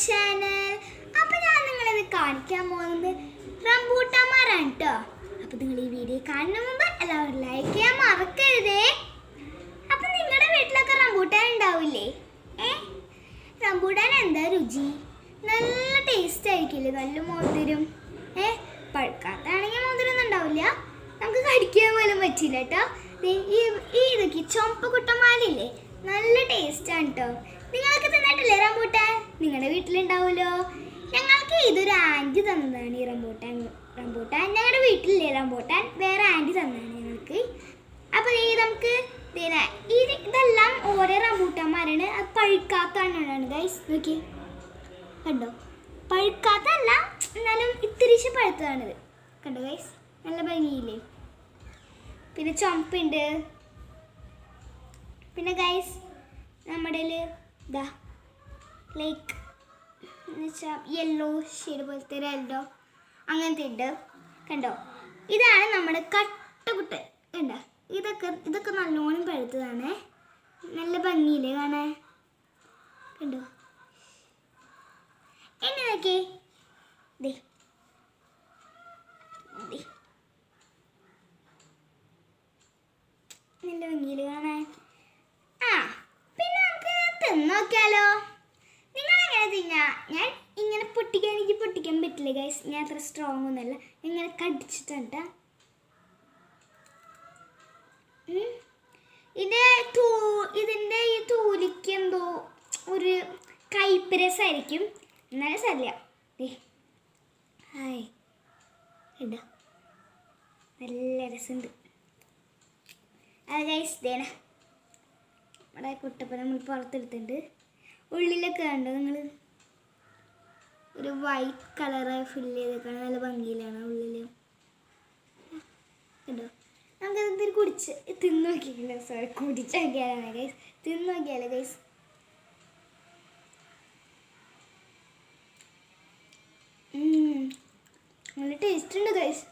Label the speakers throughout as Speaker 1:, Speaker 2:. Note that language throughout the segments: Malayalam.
Speaker 1: ചാനൽ അപ്പൊ ഞാൻ നിങ്ങളിത് കാണിക്കാൻ പോകുന്നത് റംബൂട്ടാന്മാരാണ് കേട്ടോ അപ്പൊ നിങ്ങൾ ഈ വീഡിയോ കാണുന്ന മുമ്പ് എല്ലാവരും ലൈക്ക് ചെയ്യാൻ മറക്കരുതേ. അപ്പൊ നിങ്ങളുടെ വീട്ടിലൊക്കെ റംബൂട്ടാൻ ഉണ്ടാവില്ലേ? ഏ? റംബൂട്ടാൻ എന്താ രുചി? നല്ല ടേസ്റ്റ് ആയിരിക്കില്ലേ? നല്ല മോതിരും. ഏ? പഴുക്കാത്താണെങ്കിൽ മോതിരൊന്നും ഉണ്ടാവില്ല. നമുക്ക് കടിക്കാൻ പോലും പറ്റില്ല കേട്ടോ ഈ ഇതൊക്കെ ചുമപ്പ് കുട്ടമാലില്ലേ നല്ല ടേസ്റ്റ് ആണ് കേട്ടോ നിങ്ങളൊക്കെ തിന്നിട്ടില്ലേ റംബൂട്ടാൻ? നിങ്ങളുടെ വീട്ടിലുണ്ടാവുമല്ലോ. ഞങ്ങൾക്ക് ഇതൊരു ആന്റി തന്നതാണ് ഈ റംബൂട്ടാൻ. റംബൂട്ടാൻ ഞങ്ങളുടെ വീട്ടിലില്ലേ? റംബൂട്ടാൻ വേറെ ആന്റി തന്നതാണ് ഞങ്ങൾക്ക്. അപ്പോൾ ഈ നമുക്ക് ഇതെല്ലാം ഓരോ റംബൂട്ടാന്മാരാണ്. അത് പഴുക്കാത്തതാണ് ഗൈസ് നോക്കി കണ്ടോ? പഴുക്കാത്തല്ല എന്നാലും ഇത്തിരിശ് പഴുത്തതാണിത്. കണ്ടോ ഗൈസ് നല്ല ഭംഗിയില്ലേ? പിന്നെ ചുമപ്പുണ്ട്. പിന്നെ ഗൈസ് നമ്മുടെ ഇതാ ലൈക്ക് എന്നുവെച്ചാൽ യെല്ലോ ഷെയ്ഡ് പോലത്തെ റെഡോ അങ്ങനത്തെ ഉണ്ട്. കണ്ടോ? ഇതാണ് നമ്മുടെ കട്ടകുട്ട് കണ്ടോ? ഇതൊക്കെ ഇതൊക്കെ നല്ലോണം പഴുത്തതാണ്. നല്ല ഭംഗിയില്ലേ കാണാൻ? കണ്ടോ? എന്നെ നോക്കേ. ദേ. ദേ. നല്ല ഭംഗിയിൽ കാണാൻ ആ പിന്നെ നമുക്ക് തിന്നോക്കിയാലോ നിങ്ങൾ എങ്ങനെ തിന്നാ? ഞാൻ ഇങ്ങനെ പൊട്ടിക്കാൻ എനിക്ക് പൊട്ടിക്കാൻ പറ്റില്ല ഗൈസ് ഞാൻ അത്ര സ്ട്രോങ് ഒന്നുമല്ല. ഇങ്ങനെ കടിച്ചിട്ടുണ്ട്. ഇത് തൂ ഇതിന്റെ ഈ തൂലിക്ക് എന്തോ ഒരു കൈപ്പരസായിരിക്കും എന്നാലും സല്ല ഹായ്. ഇടാ. നല്ല രസമുണ്ട്. അത് ഗൈസ് ദേണ നമ്മുടെ കുട്ടപ്പന നമ്മൾ പുറത്തെടുത്തിട്ടുണ്ട്. ഉള്ളിലൊക്കെ കണ്ടോ നിങ്ങൾ ഒരു വൈറ്റ് കളറായി ഫില്ല് ചെയ്തേക്കാണ് നല്ല ഭംഗിയിലാണ് ഉള്ളിൽ കണ്ടോ? നമുക്കത് കുടിച്ച് തിന്നു നോക്കിയില്ല സോറി കുടിച്ച് ഗൈസ് തിന്നു നോക്കിയാലോ ഗൈസ് നല്ല ടേസ്റ്റ് ഉണ്ട് ഗൈസ്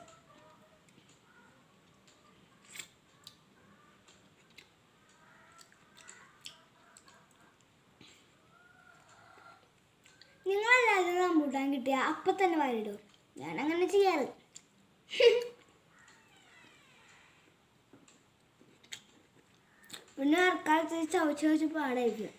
Speaker 1: നിങ്ങളല്ലാതെ റംബൂട്ടാൻ കിട്ടിയ അപ്പം തന്നെ വാരിടും ഞാൻ അങ്ങനെ ചെയ്യാറ്. പിന്നെ ആൾക്കാർക്ക് ചവച്ച് ചവച്ച് പാടായിരിക്കും.